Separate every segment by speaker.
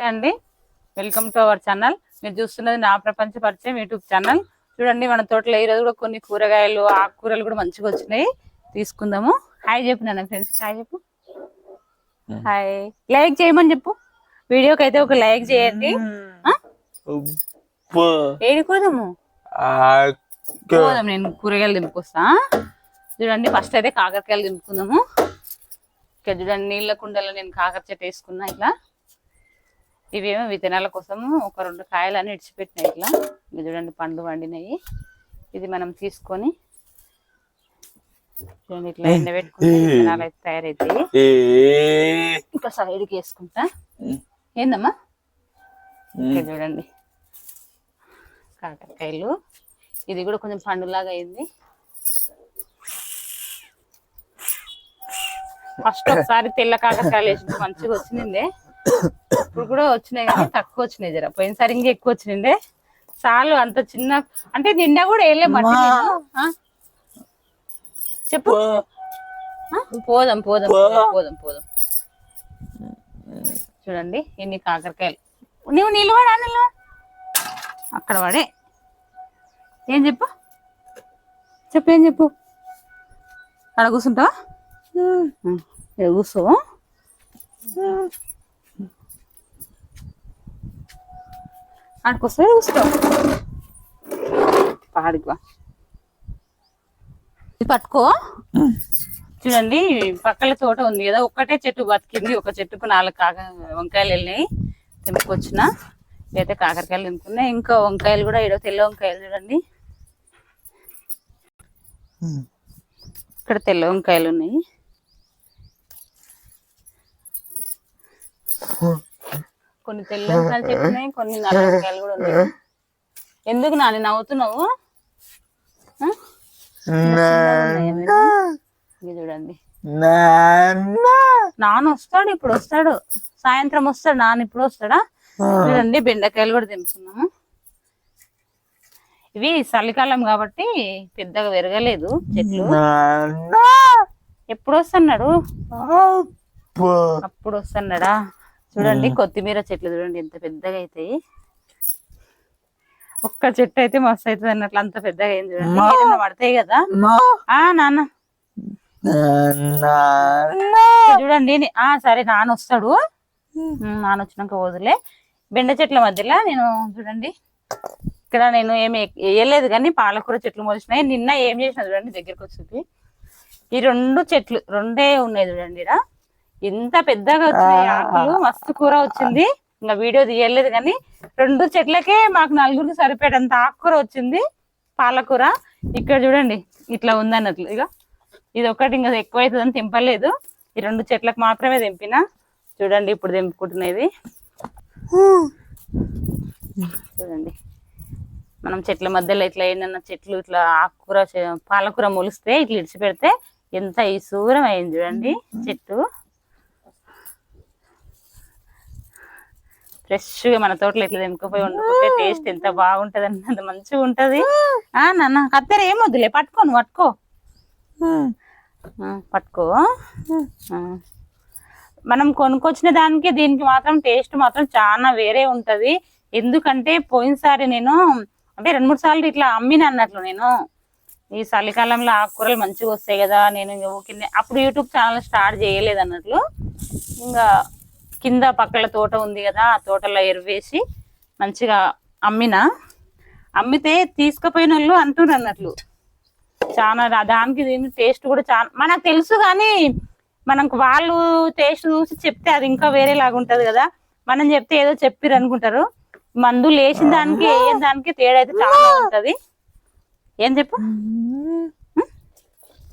Speaker 1: నమస్తే అండి. Welcome to our channel మీరు చూస్తున్నది నా ప్రపంచ పరిచయం యూట్యూబ్ ఛానల్ చూడండి మన తోటలో ఈ రోజు కూడా కొన్ని కూరగాయలు ఆకుకూరలు కూడా మంచిగా వచ్చినాయి. తీసుకుందాము. హాయ్ చెప్పు నాన్న ఫ్రెండ్స్ హాయ్ చెప్పు. హాయ్ లైక్ చేయమని చెప్పు. వీడియోకి అయితే ఒక లైక్ చేయండి? ఏడి కోదాము పోదాం నేను కూరగాయలు దింపుకొస్తా చూడండి ఫస్ట్ అయితే కాకరకాయలు దింపుకుందాము ఇక్కడ చూడండి నీళ్ళ కుండలో నేను కాకర చెట్టు వేసుకున్నా ఇట్లా. ఇవేమో విత్తనాల కోసము ఒక రెండు కాయలు అని ఇడిచిపెట్టినాయి ఇట్లా. ఇది చూడండి పండు వండినాయి ఇది మనం తీసుకొని ఇట్లా ఎండబెట్టుకుంటే విత్తనాలు అయితే తయారవుతాయి ఇంకా సైడ్కి వేసుకుంటా. ఏందమ్మా? ఇక్కడ చూడండి. కాకరకాయలు. ఇది కూడా కొంచెం పండులాగా అయింది. ఫస్ట్ ఒకసారి తెల్ల కాకరకాయలు వేసి మంచిగా వచ్చిందే ఇప్పుడు కూడా వచ్చినాయి కానీ తక్కువ వచ్చినాయి జర. పోయినసారి ఇంకా ఎక్కువ వచ్చిండే చాలు అంత చిన్న అంటే నిన్న కూడా వేయలే మట్టి నేను. ఆ? చెప్పు? పోదాం పోదాం పోదాం పోదాం పోదాం. చూడండి ఎన్ని కాకరకాయలు. నువ్వు నిలవడా నిలవ అక్కడ పడే ఏం చెప్పు? చెప్పు ఏం చెప్పు? అక్కడ కూర్చుంటావా? కూర్చో ఆడికొస్తే కూర్చుంటావు పాడికి వా ఇది పట్టుకో చూడండి పక్కల తోట ఉంది కదా ఒక్కటే చెట్టు బతికింది ఒక చెట్టుకు నాలుగు కాక వంకాయలు వెళ్ళినాయి తెంపుకొచ్చిన ఇదైతే కాకరకాయలు తెంపుకున్నాయి ఇంకా వంకాయలు కూడా ఈడో తెల్ల వంకాయలు చూడండి ఇక్కడ తెల్ల వంకాయలు ఉన్నాయి కొన్ని తెల్ల చెట్టున్నాయి కొన్ని నల్ల వంకాయలు కూడా ఉన్నాయి. ఎందుకు నాని నవ్వుతున్నావు? చూడండి. నాన్న వస్తాడు ఇప్పుడు వస్తాడు. సాయంత్రం వస్తాడు నాన్న ఇప్పుడు వస్తాడా? చూడండి బెండకాయలు కూడా తెంపుకున్నాము ఇవి చలికాలం కాబట్టి పెద్దగా పెరగలేదు చెట్లు. ఎప్పుడు వస్తున్నాడు? అప్పుడు వస్తున్నాడా? చూడండి కొత్తిమీర చెట్లు చూడండి ఎంత పెద్దగా అవుతాయి ఒక్క చెట్టు అయితే మస్తు అవుతుంది అన్నట్లు అంత పెద్దగా అయింది చూడండి. పడతాయి కదా? ఆ నాన్న. ఇక్కడ చూడండి ఆ సరే నాన్న వస్తాడు. నాన్న వచ్చినాక వదిలే బెండ చెట్ల మధ్యలో నేను చూడండి. ఇక్కడ నేను ఏమి వేయలేదు కానీ పాలకూర చెట్లు మొలిచినాయి. నిన్న ఏం చేసిన చూడండి దగ్గరికి వచ్చింది ఈ రెండు చెట్లు రెండే ఉన్నాయి చూడండి ఈడ. ఎంత పెద్దగా వచ్చినాయి? ఆకులు మస్తు కూర వచ్చింది. ఇంకా వీడియో తీయలేదు కానీ రెండు చెట్లకే మాకు నలుగురికి సరిపోయేటంత ఆకుకూర వచ్చింది పాలకూర. ఇక్కడ చూడండి ఇట్లా ఉందన్నట్లు. ఇక ఇది ఒకటి ఇంకా ఎక్కువ అవుతుందని తెంపలేదు. ఈ రెండు చెట్లకు మాత్రమే తెంపిన. చూడండి ఇప్పుడు తెంపుకుంటున్నది. చూడండి. మనం చెట్ల మధ్యలో ఇట్లా ఏంటన్నా చెట్లు ఇట్లా ఆకుకూర పాలకూర మొలిస్తే ఇట్లా ఇడిచి పెడితే ఎంత ఈ సూరం అయింది చూడండి చెట్టు. ఫ్రెష్గా మన తోటలో ఇట్లా తెంపుకుపోయి వండుకుంటే టేస్ట్ ఎంత బాగుంటది అంత మంచిగా ఉంటది. ఆ నాన్న కత్తెర ఏం వద్దులే పట్టుకో నువ్వు పట్టుకో. పట్టుకో. మనం కొనుక్కొచ్చిన దానికి దీనికి మాత్రం టేస్ట్ మాత్రం చాలా వేరే ఉంటది. ఎందుకంటే పోయినసారి నేను అంటే రెండు మూడు సార్లు ఇట్లా అమ్మిన అన్నట్లు నేను. ఈ చలికాలంలో ఆకుకూరలు మంచిగా వస్తాయి కదా నేను ఇంక ఊరికే అప్పుడు యూట్యూబ్ ఛానల్ స్టార్ట్ చేయలేదు అన్నట్లు. ఇంకా కింద పక్కల తోట ఉంది కదా ఆ తోటలో ఎరువేసి మంచిగా అమ్మిన. అమ్మితే తీసుకుపోయిన వాళ్ళు అంటున్నారు అన్నట్లు. చాలా దానికి దీని టేస్ట్ కూడా చాలా మనకు తెలుసు కానీ మనకు వాళ్ళు టేస్ట్ చూసి చెప్తే అది ఇంకా వేరేలాగా ఉంటది కదా. మనం చెప్తే ఏదో చెప్పిర్రు అనుకుంటారు. మందులు వేసిన దానికి వేయని దానికి తేడా అయితే చాలా ఉంటది. ఏం చెప్పు? ఉం?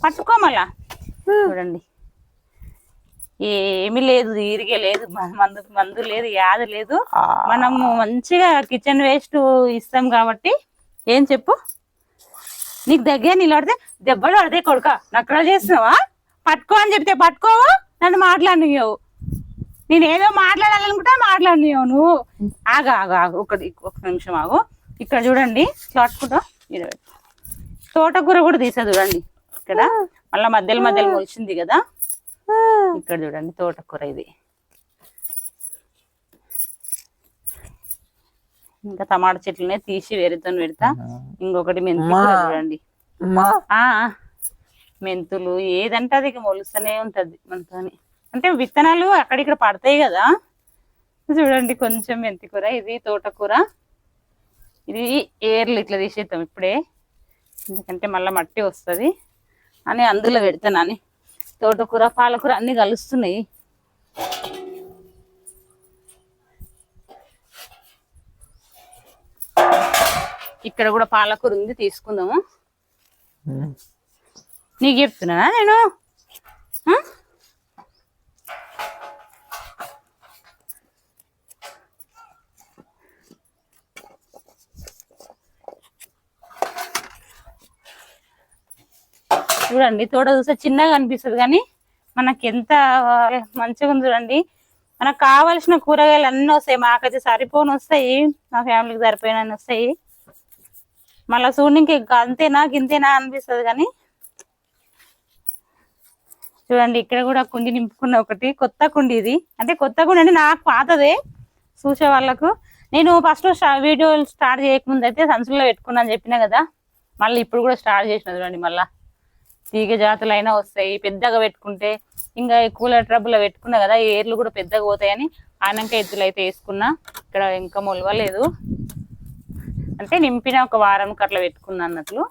Speaker 1: పట్టుకో మళ్ళా. చూడండి. ఏమీ లేదు ఈరిగే లేదు మందు మందు లేదు యాద లేదు. మనము మంచిగా కిచెన్ వేస్ట్ ఇస్తాం కాబట్టి ఏం చెప్పు? నీకు దగ్గర నిలబడితే దెబ్బలు పడితే కొడుక. నక్కలు చేస్తున్నావా? పట్టుకో అని చెప్తే పట్టుకోవా? నన్ను మాట్లాడినవు నేను ఏదో మాట్లాడాలనుకుంటే మాట్లాడినవు నువ్వు. ఆగు ఆగు ఆగు. ఒకటి ఒక నిమిషం ఆగు. ఇక్కడ చూడండి. పెట్టు. తోటకూర కూడా తీసా చూడండి. ఇక్కడ మళ్ళీ మధ్యలో మధ్యలో మొలిచింది కదా. ఇక్కడ చూడండి తోటకూర ఇది. ఇంకా టమాటా చెట్లునే తీసి వేరేతో పెడతా. ఇంకొకటి మెంతి కూర చూడండి. మెంతులు ఏదంటే అది ఇక మొలుస్తూనే ఉంటది మనతోని. అంటే విత్తనాలు అక్కడిక్కడ పడతాయి కదా. చూడండి కొంచెం మెంతి కూర ఇది తోటకూర. ఇది ఏర్లు ఇట్లా తీసేద్దాం ఇప్పుడే. ఎందుకంటే మళ్ళీ మట్టి వస్తుంది. అని అందులో పెడతానని తోటకూర పాలకూర అన్ని కలుస్తున్నాయి. ఇక్కడ కూడా పాలకూర ఉంది తీసుకుందాము. నీకు చెప్తున్నానా నేను? చూడండి తోట చూస్తే చిన్నగా అనిపిస్తుంది కానీ మనకి ఎంత మంచిగా ఉంది చూడండి. మనకు కావలసిన కూరగాయలు అన్నీ వస్తాయి. మాకైతే సరిపోని వస్తాయి. మా ఫ్యామిలీకి సరిపోయిన వస్తాయి. మళ్ళీ చూడడానికి ఇంకా అంతేనా గింతేనా అనిపిస్తుంది కానీ చూడండి ఇక్కడ కూడా కుండి నింపుకున్న ఒకటి కొత్త కుండి ఇది. అంటే కొత్త కుండి అంటే నాకు పాతదే చూసే వాళ్ళకు. నేను ఫస్ట్ వీడియో స్టార్ట్ చేయకముందు అయితే సంచుల్లో పెట్టుకున్నాను చెప్పినా కదా. మళ్ళీ ఇప్పుడు కూడా స్టార్ట్ చేసిన చూడండి మళ్ళీ. తీగ జాతులు అయినా వస్తాయి పెద్దగా పెట్టుకుంటే ఇంకా కూలర్ ట్రబుల్లో పెట్టుకున్నా కదా ఏర్లు కూడా పెద్దగా పోతాయని ఆనంక ఎత్తులు అయితే వేసుకున్నా. ఇక్కడ ఇంకా మొలవలేదు అంటే నింపిన ఒక వారంకి అట్లా పెట్టుకున్నా అన్నట్లు.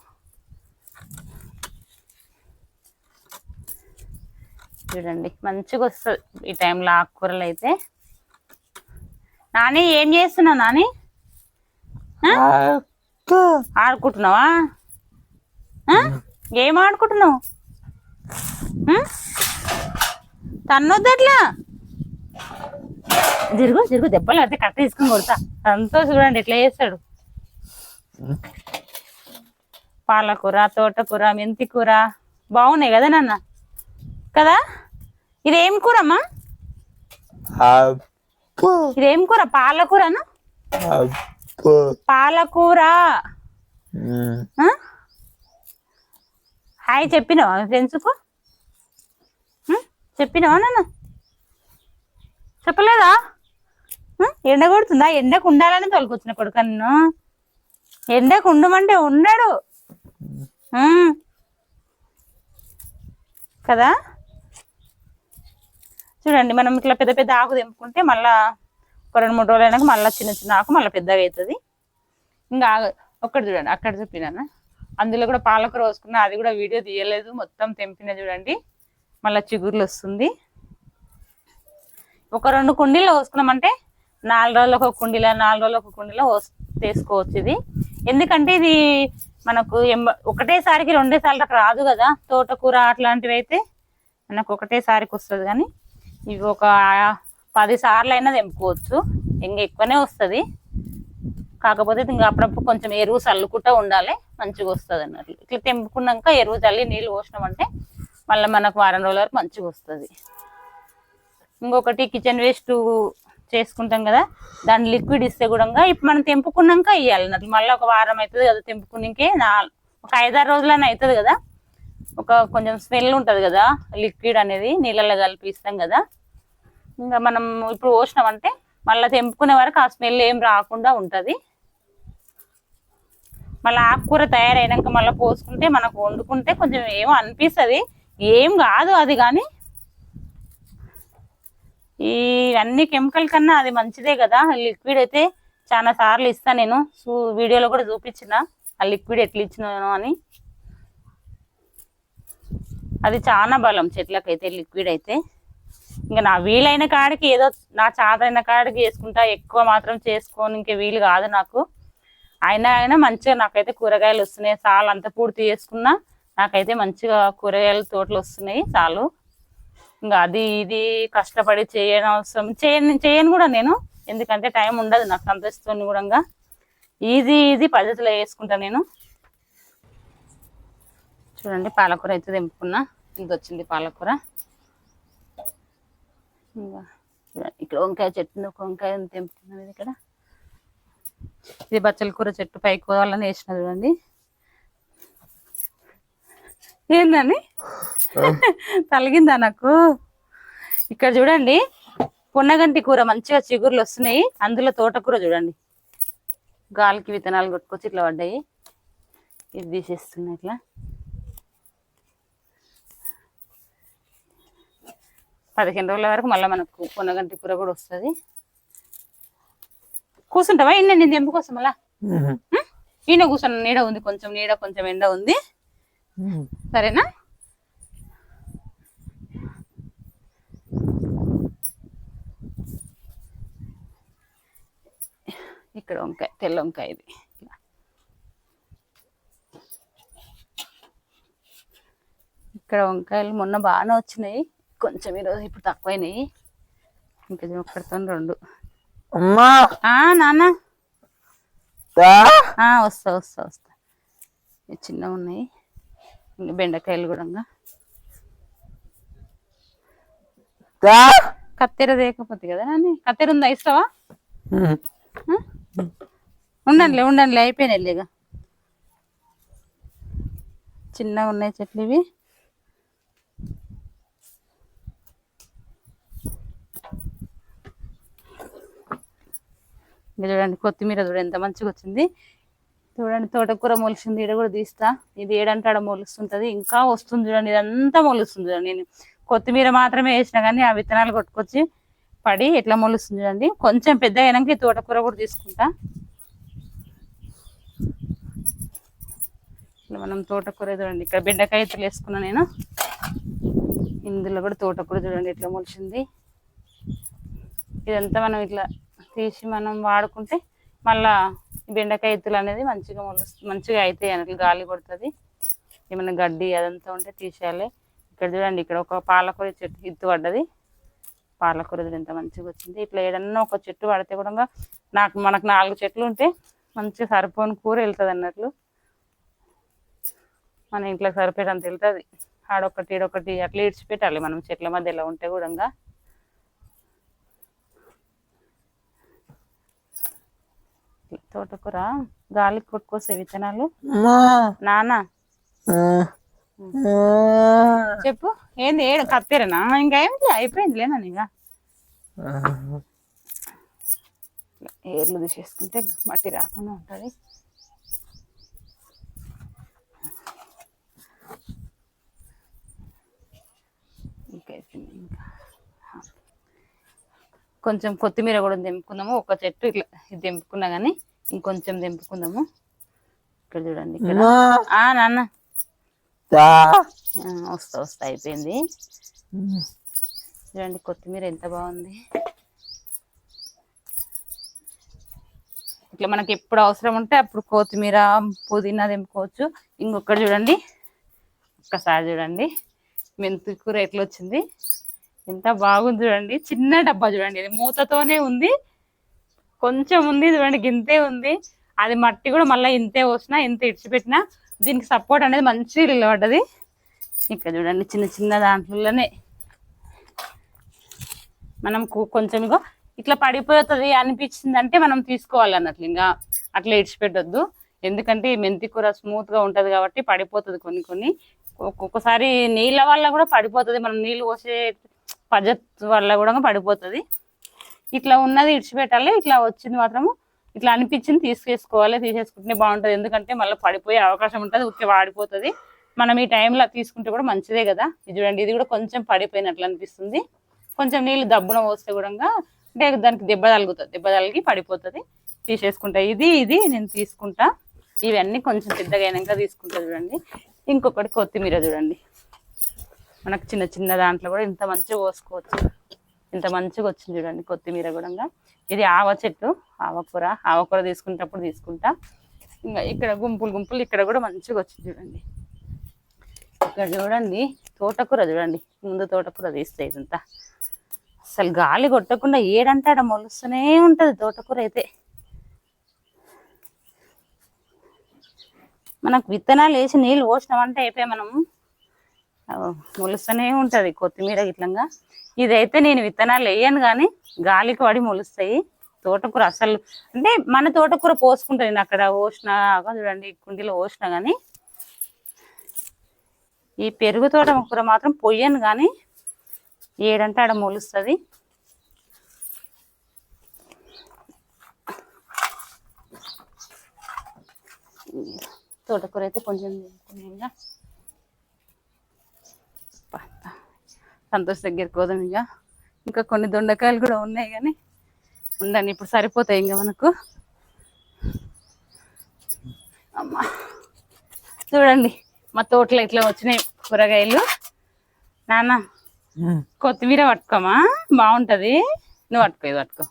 Speaker 1: చూడండి మంచిగా వస్తుంది ఈ టైంలో ఆకుకూరలు అయితే. నాని ఏం చేస్తున్నావు నాని? ఆడుకుంటున్నావా? ఏం ఆడుకుంటున్నావు? ఉం? తన్నొద్దు అట్లా తిరుగు తిరుగు దెబ్బలు అయితే కట్ట తీసుకుని కొడతా. సంతోష్ చూడండి ఎట్లా చేస్తాడు. పాలకూర తోటకూర మెంతి కూర బాగున్నాయి కదా నాన్న? కదా? ఇదేం కూరమ్మా?
Speaker 2: అప్పు
Speaker 1: ఇదేం కూర? పాలకూరనా? పాలకూర. ఆ? హాయ్ చెప్పినావా? ఫ్రెండ్స్కు చెప్పినావా నన్ను? చెప్పలేదా? ఎండ కొడుతుందా? ఎండకు ఉండాలని తొలకొచ్చిన కొడుక నిన్ను? ఎండకు ఉండమంటే ఉండడు. కదా? చూడండి మనం ఇట్లా పెద్ద పెద్ద ఆకు తెంపుకుంటే మళ్ళా ఒక రెండు మూడు రోజులు అయినాక మళ్ళీ చిన్న చిన్న ఆకు మళ్ళీ పెద్దగా అవుతుంది. ఇంకా ఒకటి చూడండి అక్కడ చెప్పినాను అందులో కూడా పాలకూర పోసుకున్నా అది కూడా వీడియో తీయలేదు. మొత్తం తెంపిన చూడండి. మళ్ళీ చిగుర్లు వస్తుంది. ఒక రెండు కుండీలో పోసుకున్నామంటే నాలుగు రోజులు ఒక కుండీలో నాలుగు రోజులు ఒక కుండీలో పోస్- తీసుకోవచ్చు ఇది. ఎందుకంటే ఇది మనకు ఎంబ ఒకటేసారికి రెండేసార్లు రాదు కదా. తోటకూర అట్లాంటివి అయితే మనకు ఒకటేసారికి వస్తుంది కానీ ఇవి ఒక పది సార్లు అయినా తెంపుకోవచ్చు. ఇంకా ఎక్కువనే వస్తుంది. కాకపోతే ఇంకా అప్పుడప్పుడు కొంచెం ఎరువు చల్లుకుంటూ ఉండాలి. మంచిగా వస్తుంది అన్నట్లు. ఇట్లా తెంపుకున్నాక ఎరువు చల్లి నీళ్ళు పోసినామంటే మళ్ళీ మనకు వారం రోజుల వరకు మంచిగా వస్తుంది. ఇంకొకటి కిచెన్ వేస్ట్ చేసుకుంటాం కదా దాన్ని లిక్విడ్ ఇస్తే కూడా ఇప్పుడు మనం తెంపుకున్నాక ఇవ్వాలి అన్నట్లు. మళ్ళీ ఒక వారం అవుతుంది కదా తెంపుకునికే నా ఒక ఐదారు రోజులైనా అవుతుంది కదా ఒక కొంచెం స్మెల్ ఉంటుంది కదా లిక్విడ్ అనేది నీళ్ళల్లో కలిపి ఇస్తాం కదా. ఇంకా మనం ఇప్పుడు పోసినామంటే మళ్ళీ తెంపుకునే వరకు ఆ స్మెల్ ఏం రాకుండా ఉంటుంది. మళ్ళీ ఆకుకూర తయారైనాక మళ్ళీ పోసుకుంటే మనకు వండుకుంటే కొంచెం ఏమో అనిపిస్తుంది. ఏం కాదు అది కానీ ఈ అన్ని కెమికల్ కన్నా అది మంచిదే కదా. లిక్విడ్ అయితే చాలా సార్లు ఇస్తాను నేను. చూ వీడియోలో కూడా చూపించిన. ఆ లిక్విడ్ ఎట్లా ఇచ్చినాను అని. అది చాలా బలం చెట్లకైతే లిక్విడ్ అయితే. ఇంకా నా వీలైన కాడికి ఏదో నా చాతైన కాడికి చేసుకుంటా. ఎక్కువ మాత్రం చేసుకోని ఇంకా వీలు కాదు నాకు. అయినా అయినా మంచిగా నాకైతే కూరగాయలు వస్తున్నాయి. చాలు అంత పూర్తి చేసుకున్నా నాకైతే మంచిగా కూరగాయల తోటలు వస్తున్నాయి. చాలు. ఇంకా అది ఇది కష్టపడి చేయడం అవసరం. చేయను చేయను కూడా నేను. ఎందుకంటే టైం ఉండదు నాకు సంతోషిస్తుంది కూడా ఈజీ ఈజీ పద్ధతిలో వేసుకుంటా నేను. చూడండి పాలకూర అయితే తెంపుకున్నా. ఇంత వచ్చింది పాలకూర. ఇంకా ఇక్కడ వంకాయ చెట్టు వంకాయ తెంపుకున్నది ఇక్కడ. ఇది బచ్చల కూర చెట్టు పైకి పోవాలని వేసిన చూడండి. ఏందని తలిగిందా నాకు? ఇక్కడ చూడండి పొన్నగంటి కూర మంచిగా చిగుర్లు వస్తున్నాయి. అందులో తోటకూర చూడండి. గాలికి విత్తనాలు కొట్టుకొచ్చి ఇట్లా పడ్డాయి. ఇది తీసేస్తున్నా ఇట్లా. పదిహేను రోజుల వరకు మళ్ళీ మనకు పొన్నగంటి కూర కూడా వస్తుంది. కూర్చుంటావా ఇన్న నేను తెంపుకోసం మళ్ళా ఈయన కూర్చున్నా నీడ ఉంది కొంచెం నీడ కొంచెం ఎండ ఉంది. సరేనా? ఇక్కడ వంకాయ తెల్ల వంకాయ ఇది. ఇక్కడ వంకాయలు మొన్న బాగానే వచ్చినాయి. కొంచెం ఈరోజు ఇప్పుడు తక్కువైనాయి. ఇంకా ఒక్కడితో రెండు.
Speaker 2: అమ్మా.
Speaker 1: ఆ నాన్న. వస్తా వస్తా వస్తా. ఇవి చిన్నగా ఉన్నాయి. ఇంకా బెండకాయలు కూడా కత్తెర తేకపోతే కదా నాని కత్తెర ఉందా? ఇస్తావా? ఉండండిలే ఉండండిలే అయిపోయినాయి లేగా చిన్నగా ఉన్నాయి చెట్లు ఇవి. ఇంకా చూడండి కొత్తిమీర చూడండి ఎంత మంచిగా వచ్చింది. చూడండి తోటకూర మొలిసింది ఈడ కూడా తీస్తా. ఇది ఏడంటే ఆడ మొలుస్తుంటది ఇంకా వస్తుంది చూడండి ఇదంతా మొలుస్తుంది చూడండి. నేను కొత్తిమీర మాత్రమే వేసిన కానీ ఆ విత్తనాలు కొట్టుకొచ్చి పడి ఎట్లా మొలుస్తుంది చూడండి. కొంచెం పెద్ద అయినాక ఈ తోటకూర కూడా తీసుకుంటా. ఇట్లా మనం తోటకూర చూడండి ఇక్కడ బెండకాయ ఇతలు వేసుకున్నా నేను. ఇందులో కూడా తోటకూర చూడండి ఎట్లా మొలిచింది ఇదంతా మనం ఇట్లా తీసి మనం వాడుకుంటే మళ్ళా ఈ బెండకాయ ఎత్తులు అనేది మంచిగా మొలుస్తుంది మంచిగా అవుతాయి అన్నట్లు గాలి కొడుతుంది. ఏమైనా గడ్డి అదంతా ఉంటే తీసేయాలి. ఇక్కడ చూడండి ఇక్కడ ఒక పాలకూర చెట్టు ఎత్తు పడ్డది. పాలకూర ఎంత మంచిగా వచ్చింది. ఇట్లా ఏదన్నా ఒక చెట్టు పడితే కూడా నాకు మనకు నాలుగు చెట్లు ఉంటే మంచిగా సరిపోని కూర వెళ్తుంది అన్నట్లు. మన ఇంట్లో సరిపోయేటంత వెళ్తుంది. ఆడొకటి ఈడొకటి అట్లా ఇడిచిపెట్టాలి మనం చెట్ల మధ్యలో ఉంటే కూడా తోటకూర గాలికి కొట్టుకొస్తే విత్తనాలు. నాన్న. చెప్పు. ఏంది ఏడు కత్తెరనా? ఇంకా ఏమిటి అయిపోయింది లేనా ఇక ఏర్లు తీసేసుకుంటే మట్టి రాకుండా ఉంటుంది. ఇంకా అయిపోయింది ఇంకా. కొంచెం కొత్తిమీర కూడా తెంపుకుందాము. ఒక చెట్టు ఇట్లా ఇది తెంపుకున్నా కానీ ఇంకొంచెం తెంపుకుందాము. ఇక్కడ చూడండి ఇక్కడ. నాన్న. వస్తా వస్తా అయిపోయింది. చూడండి కొత్తిమీర ఎంత బాగుంది. ఇట్లా మనకి ఎప్పుడు అవసరం ఉంటే అప్పుడు కొత్తిమీర పుదీనా తెంపుకోవచ్చు. ఇంకొకటి చూడండి. ఒక్కసారి చూడండి. మెంతి కూర ఎట్లా వచ్చింది? ఎంత బాగుంది చూడండి. చిన్న డబ్బా చూడండి. ఇది మూతతోనే ఉంది. కొంచెం ఉంది చూడండి గింతే ఉంది. అది మట్టి కూడా మళ్ళీ ఇంతే పోసినా ఇంత ఇడిచిపెట్టినా దీనికి సపోర్ట్ అనేది మంచిగా నిలబడ్డది ఇక్కడ చూడండి చిన్న చిన్న దాంట్లోనే. మనం కొంచెం ఇగో ఇట్లా పడిపోతుంది అనిపించింది అంటే మనం తీసుకోవాలి అన్నట్లు ఇంకా అట్లా ఇడిచిపెట్టొద్దు. ఎందుకంటే మెంతి కూర స్మూత్గా ఉంటుంది కాబట్టి పడిపోతుంది కొన్ని కొన్ని. ఒక్కొక్కసారి నీళ్ళ వల్ల కూడా పడిపోతుంది. మనం నీళ్ళు పోసే పద్ధతి వల్ల కూడా పడిపోతుంది. ఇట్లా ఉన్నది ఇడిచిపెట్టాలి ఇట్లా వచ్చింది మాత్రము ఇట్లా అనిపించింది తీసుకేసుకోవాలి తీసేసుకుంటే బాగుంటుంది. ఎందుకంటే మళ్ళీ పడిపోయే అవకాశం ఉంటుంది ఉక్కి వాడిపోతుంది. మనం ఈ టైంలో తీసుకుంటే కూడా మంచిదే కదా. ఇది చూడండి ఇది కూడా కొంచెం పడిపోయినట్లు అనిపిస్తుంది. కొంచెం నీళ్ళు దబ్బున పోస్తే కూడా అంటే దానికి దెబ్బ తగులుతుంది దెబ్బ తగిలి పడిపోతుంది. తీసేసుకుంటా. ఇది ఇది నేను తీసుకుంటా. ఇవన్నీ కొంచెం పెద్దగా అయినాక తీసుకుంటా చూడండి. ఇంకొకటి కొత్తిమీర చూడండి. మనకు చిన్న చిన్న దాంట్లో కూడా ఇంత మంచిగా పోసుకోవచ్చు. ఇంత మంచిగా వచ్చింది చూడండి కొత్తిమీర కూడా ఇది ఆవ చెట్టు ఆవకూర ఆవకూర తీసుకునేటప్పుడు తీసుకుంటా. ఇంకా ఇక్కడ గుంపులు గుంపులు ఇక్కడ కూడా మంచిగా వచ్చింది చూడండి. ఇక్కడ చూడండి తోటకూర చూడండి. ముందు తోటకూర తీస్తే ఇదంతా. అసలు గాలి కొట్టకుండా ఏడంటే ఆడ మొలుస్తూనే ఉంటుంది తోటకూర అయితే. మనకు విత్తనాలు వేసి నీళ్ళు పోసినామంటే అయిపోయి మనం. మొలుస్తూనే ఉంటుంది కొత్తిమీర గిట్లంగా. ఇదైతే నేను విత్తనాలు వేయను కానీ గాలికి పడి మొలుస్తాయి. తోటకూర అసలు అంటే మన తోటకూర పోసుకుంటాను నేను అక్కడ పోసిన చూడండి కుండీలో పోసిన కానీ ఈ పెరుగు తోట కూర మాత్రం పొయ్యను కానీ ఏడంటే ఆడ మొలుస్తుంది. తోటకూర అయితే కొంచెం సంతోష్ దగ్గరికి పోదాం ఇంకా. ఇంకా కొన్ని దొండకాయలు కూడా ఉన్నాయి కానీ ఉండండి ఇప్పుడు సరిపోతాయి ఇంకా మనకు. అమ్మా. చూడండి మా తోటలో ఇట్లా వచ్చినాయి కూరగాయలు. నాన్న కొత్తిమీర పట్టుకోమా? బాగుంటది. నువ్వు పట్టుకో ఇది పట్టుకో.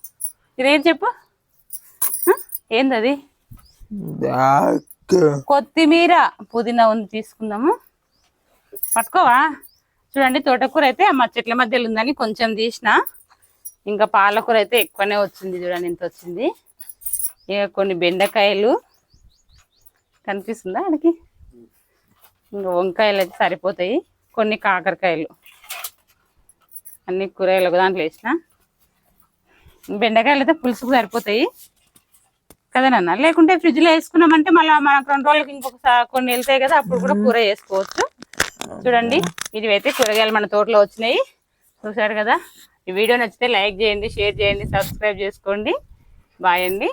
Speaker 1: ఇదేం చెప్పు? ఏంది అది కొత్తిమీర. పుదీనా ఉంది తీసుకుందాము. పట్టుకోవా? చూడండి తోటకూర అయితే మా చెట్ల మధ్యలో ఉందని కొంచెం తీసిన. ఇంకా పాలకూర అయితే ఎక్కువనే వచ్చింది చూడండి ఇంత వచ్చింది. ఇక కొన్ని బెండకాయలు కనిపిస్తుందా ఆయనకి ఇంకా వంకాయలు అయితే సరిపోతాయి. కొన్ని కాకరకాయలు. అన్ని కూరగాయలు ఒక దాంట్లో వేసిన. బెండకాయలు అయితే పులుసుకు సరిపోతాయి. కదా నాన్న? లేకుంటే ఫ్రిడ్జ్లో వేసుకున్నామంటే మళ్ళీ మనకు రెండు రోజులకి ఇంకొకసారి కొన్ని వెళ్తాయి కదా అప్పుడు కూడా కూర చేసుకోవచ్చు. చూడండి ఇవి అయితే కూరగాయలు మన తోటలో వచ్చినాయి. చూసారు కదా? ఈ వీడియో నచ్చితే లైక్ చేయండి షేర్ చేయండి సబ్స్క్రైబ్ చేసుకోండి. బాయ్ అండి.